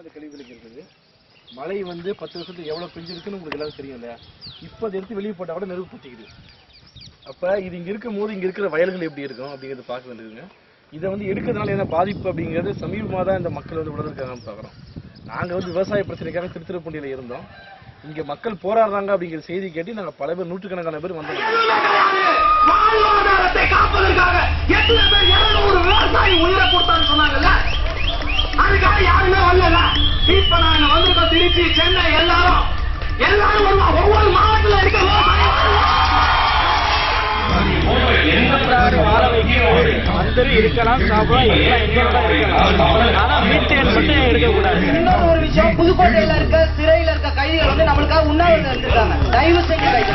இந்த கழிவுகளுக்கு இருக்குது மழை வந்து பத்து வருஷத்துக்கு எவ்வளவு பெஞ்சிருக்குன்னு உங்களுக்கு எல்லாரும் தெரியும் இல்லையா இப்போ அதை எடுத்து வெளியே போட்டால் கூட நெருப்பு பற்றிக்குது அப்ப இது இங்க இருக்கும் போது இங்க இருக்கிற வயல்கள் எப்படி இருக்கும் அப்படிங்கிறது பார்க்க வேண்டியதுங்க. இதை வந்து எடுக்கிறதுனால என்ன பாதிப்பு அப்படிங்கிறது சமீபமாக தான் இந்த மக்கள் வந்து உணர்ந்துருக்காங்கன்னு பார்க்குறோம். நாங்க வந்து விவசாய பிரச்சனைக்காக திருத்திருப்பூண்டியில இருந்தோம். இங்க மக்கள் போராடுறாங்க அப்படிங்கிற செய்தி கேட்டு நாங்க பல பேர் நூற்றுக்கணக்கான பேர் வந்தோம். இருக்கலாம் சாப்பிடலாம் எல்லாம் எங்க இருக்கலாம். ஆனா மீத்தேன் மட்டும் எடுக்கக்கூடாது இன்னொரு ஒரு விஷயம் புதுக்கோட்டையில இருக்க சிறையில இருக்க கைதிகள் வந்து நம்மளுக்காக உண்ணாவிரதம் எடுத்திருக்காங்க தயவு செஞ்சு கைது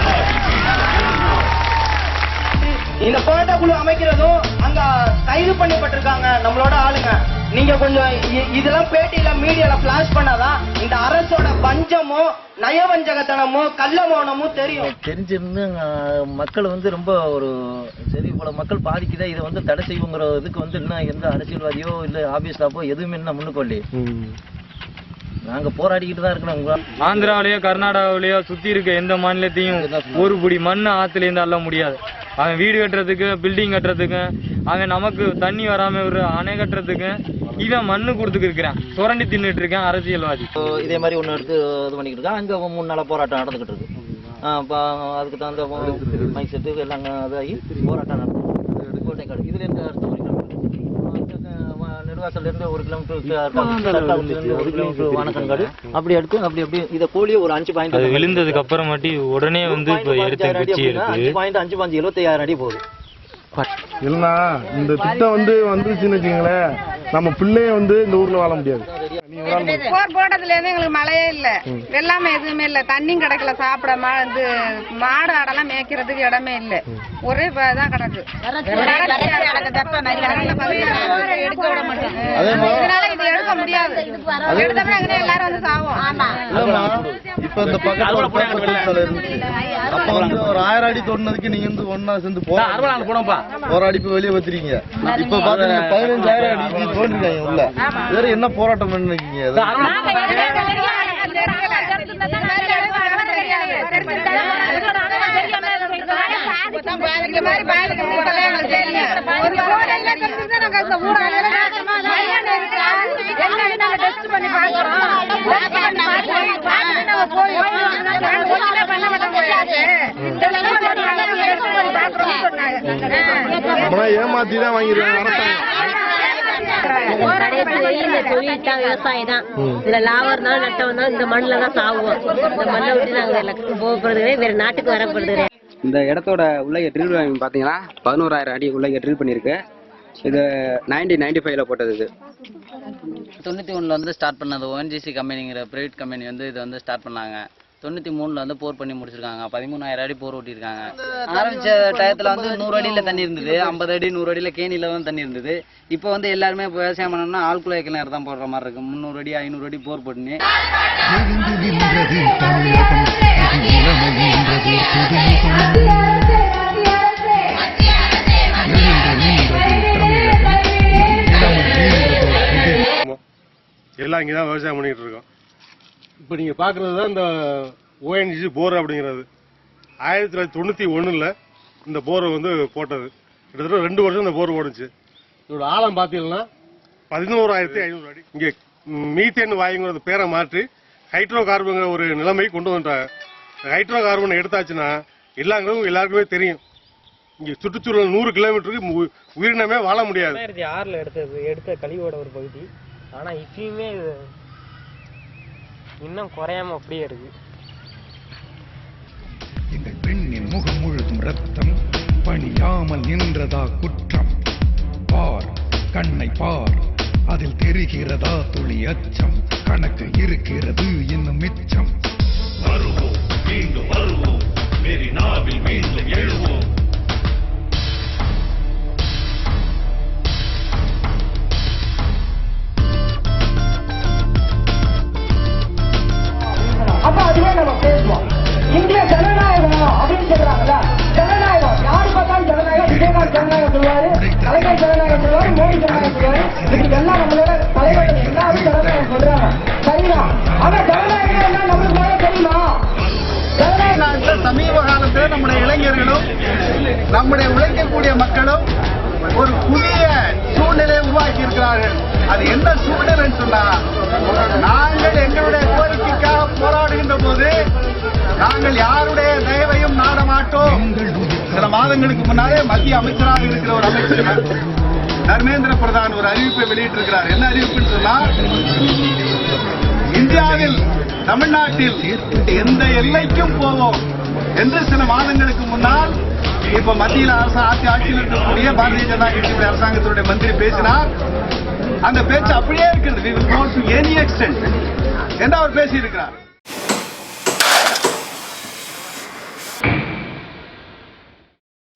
இந்த போராட்ட குழு அமைக்கிறதும் அங்க கைது பண்ணப்பட்டிருக்காங்க நம்மளோட ஆளுங்க. நீங்க கொஞ்சம் இதெல்லாம் பேட்டியில மீடியால பிளாஷ் பண்ணாதான் இந்த அரசோட பஞ்சமோ நயவஞ்சகத்தனமோ கள்ளமோனமோ தெரியும். தெரிஞ்சிருந்து மக்கள் வந்து ரொம்ப ஒரு சரி இவ்வளவு மக்கள் பாதிக்குதே இதை வந்து தடை செய்வோங்கிற இதுக்கு வந்து இன்னும் எந்த அரசியல்வாதியோ இல்ல ஆபீஸ் ஸ்டாஃபோ எதுவுமே இன்னும் முன்னுக்கு வரலையே நாங்க போராடிக்கிட்டு தான் இருக்கிறோம் ஆந்திராவிலயோ கர்நாடகாவிலயோ சுத்தி இருக்க எந்த மாநிலத்தையும் ஒரு புடி மண் ஆத்துல இருந்து அள்ள முடியாது. அவன் வீடு கட்டுறதுக்கு பில்டிங் கட்டுறதுக்கு அவன் நமக்கு தண்ணி வராம ஒரு அணை கட்டுறதுக்கு இவன் மண்ணு கொடுத்துக்கு இருக்கிறான் சுரண்டி தின்னுட்டு இருக்கான் அரசியல்வாதி. இப்போ இதே மாதிரி ஒன்று எடுத்து இது பண்ணிக்கிட்டு இருக்கா அங்கே மூணு நாளாக போராட்டம் நடந்துக்கிட்டு இருக்கு. ஆ, இப்போ அதுக்கு தகுந்த மைக் செட்டு எல்லாம் இதாகி போராட்டம் நடந்து கோட்டைக்காடு இதுல இருந்து அடுத்த ஒரு கிலோமீட்டர் நெடுவாசல்ல இருந்து ஒரு கிலோமீட்டர் இருந்து ஒரு கிலோமீட்டர் வானக்கன்காடு அப்படி எடுத்து அப்படி அப்படி இதை கோழியை ஒரு அஞ்சு பாயிண்ட் விழுந்ததுக்கு அப்புறமாட்டி உடனே வந்து இப்ப எடுத்து குச்சி அஞ்சு பாயிண்ட் அஞ்சு பாஞ்சு எழுபத்தையாயிரம் அடி போகுது இல்லைண்ணா இந்த திட்டம் வந்து வந்துருச்சுன்னு வச்சுங்களேன் நம்ம பிள்ளைய வந்து இந்த ஊர்ல வாழ முடியாது. போர் போட்டதுல இருந்து எங்களுக்கு மழையே இல்ல. வெள்ளாமை எதுவுமே இல்ல. தண்ணியும் கிடைக்கல சாப்பிட மா- இது மாடு ஆடெல்லாம் மேய்க்கிறதுக்கு இடமே இல்ல. ஒரே இதான் கிடக்கு. எடுக்க விட மாட்டாங்க இதனால இது எடுக்க முடியாது. எடுத்தோம்னா எங்க எல்லாரும் வந்து சாவோம். இப்ப இந்த பக்கத்துல வந்து ஒரு ஆயிரம் அடி தோண்டினதுக்கு நீங்க வந்து ஒன்னா சேர்ந்து போராடி போராடி இப்ப வெளியே வச்சிருக்கீங்க. இப்ப பாத்தீங்கன்னா பதினஞ்சாயிரம் அடிக்கு தோண்டிருக்காங்க உள்ள. வேற என்ன போராட்டம் பண்ணி ஏமாத்தி தான் வாங்கிருக்காங்க கடைசி இந்த தொழில் தான் விவசாயம் தான். இதுல லாபம் இருந்தாலும் நட்டம் இருந்தாலும் இந்த மண்ணில் தான் சாகுவோம் இந்த மண்ணை விட்டு நாங்க போகிறது வேற நாட்டுக்கு வரப்படுறது. இந்த இடத்தோட உள்ளே ட்ரில் பார்த்தீங்கன்னா பதினோராயிரம் அடி உள்ளே ட்ரில் பண்ணியிருக்கு. இது நைன்டீன் நைன்டி ஃபைவ்ல போட்டது இது. தொண்ணூற்றி ஒன்றில் வந்து ஸ்டார்ட் பண்ணது ஓஎன்ஜிசி கம்பெனிங்கிற ப்ரைவேட் கம்பெனி வந்து இதை வந்து ஸ்டார்ட் பண்ணாங்க. தொண்ணூற்றி மூணில் வந்து போர் பண்ணி முடிச்சிருக்காங்க. பதிமூணாயிரம் அடி போர் ஓட்டியிருக்காங்க. ஆரம்பிச்ச டயத்தில் வந்து நூறு அடியில் தண்ணி இருந்தது. ஐம்பது அடி நூறு அடியில் கேணியில் தான் தண்ணி இருந்தது. இப்போ வந்து எல்லாருமே இப்போ விவசாயம் பண்ணோம்னா ஆழ்குழாய் கிணறு தான் போடுற மாதிரி இருக்கு. முந்நூறு அடி ஐநூறு அடி போர் போட்டுன்னு. எல்லாம் இங்கதான் விவசாயம் பண்ணிட்டு இருக்கோம். இப்போ நீங்கள் பார்க்குறது தான் இந்த ஓஎன்ஜிசி போர் அப்படிங்கிறது. ஆயிரத்தி தொள்ளாயிரத்தி தொண்ணூற்றி ஒன்றில் இந்த போரை வந்து போட்டது. கிட்டத்தட்ட ரெண்டு வருஷம் இந்த போர் ஓடுச்சு. இதோட ஆழம் பார்த்தீங்கன்னா பதினோராயிரத்தி ஐநூறு அடி. இங்கே மீத்தேன் வாயுங்கிறது பேரை மாற்றி ஹைட்ரோ கார்பனுங்கிற ஒரு நிலைமை கொண்டு வந்துட்டாங்க ஹைட்ரோ கார்பன் எடுத்தாச்சுன்னா எல்லாருக்கும் எல்லாருக்குமே தெரியும். இங்கே சுற்றுச்சூழல் நூறு கிலோமீட்டருக்கு உ- உயிரினமே வாழ முடியாது. ஆறில் எடுத்தது எடுத்த கழிவோட ஒரு பகுதி. ஆனால் இப்பயுமே இன்னும் குறையாம அப்படியே இருக்கு. எங்கள் பெண்ணின் முகம் முழுதும் ரத்தம் பணியாமல் நின்றதா குற்றம்? பார் கண்ணை பார் அதில் தெரிகிறதா துளி அச்சம்? கணக்கு இருக்கிறது இன்னும் மிச்சம். வருவோம். கலைஞர் ஜனநாயகம் சொல்லுவாரு மோடி ஜனநாயகம் சொல்லுவாரு இதுக்கு எல்லாம் நம்மளோட தலைவர்கள் எல்லாமே ஜனநாயகம் சொல்றாங்க. சரிதான் ஆனா ஜனநாயகம் என்ன நம்மளுக்கு மேல தெரியுமா? சமீப காலத்தில் நம்முடைய இளைஞர்களும் நம்முடைய உழைக்கக்கூடிய மக்களும் ஒரு புதிய சூழ்நிலையை உருவாக்கி இருக்கிறார்கள் அது என்ன சூழ்நிலைன்னு சொன்னா நாங்கள் எங்களுடைய கோரிக்கைக்காக போராடுகின்ற போது மாதங்களுக்கு முன்னாலே மத்திய அமைச்சராக இருக்கிற ஒரு அமைச்சர் தர்மேந்திர பிரதான் ஒரு அறிவிப்பை வெளியிட்டிருக்கிறார். என்ன அறிவிப்புன்னு சொன்னா இந்தியாவில் தமிழ்நாட்டில் எந்த எல்லைக்கும் போவோம் என்று சில மாதங்களுக்கு முன்னால் இப்ப மத்தியில் அரசு ஆட்சி ஆட்சியில் இருக்கக்கூடிய பாரதிய ஜனதா கட்சியுடைய அரசாங்கத்தினுடைய மந்திரி பேசினார். அந்த பேச்சு அப்படியே இருக்கிறது. We will என்று அவர் பேசியிருக்கிறார்.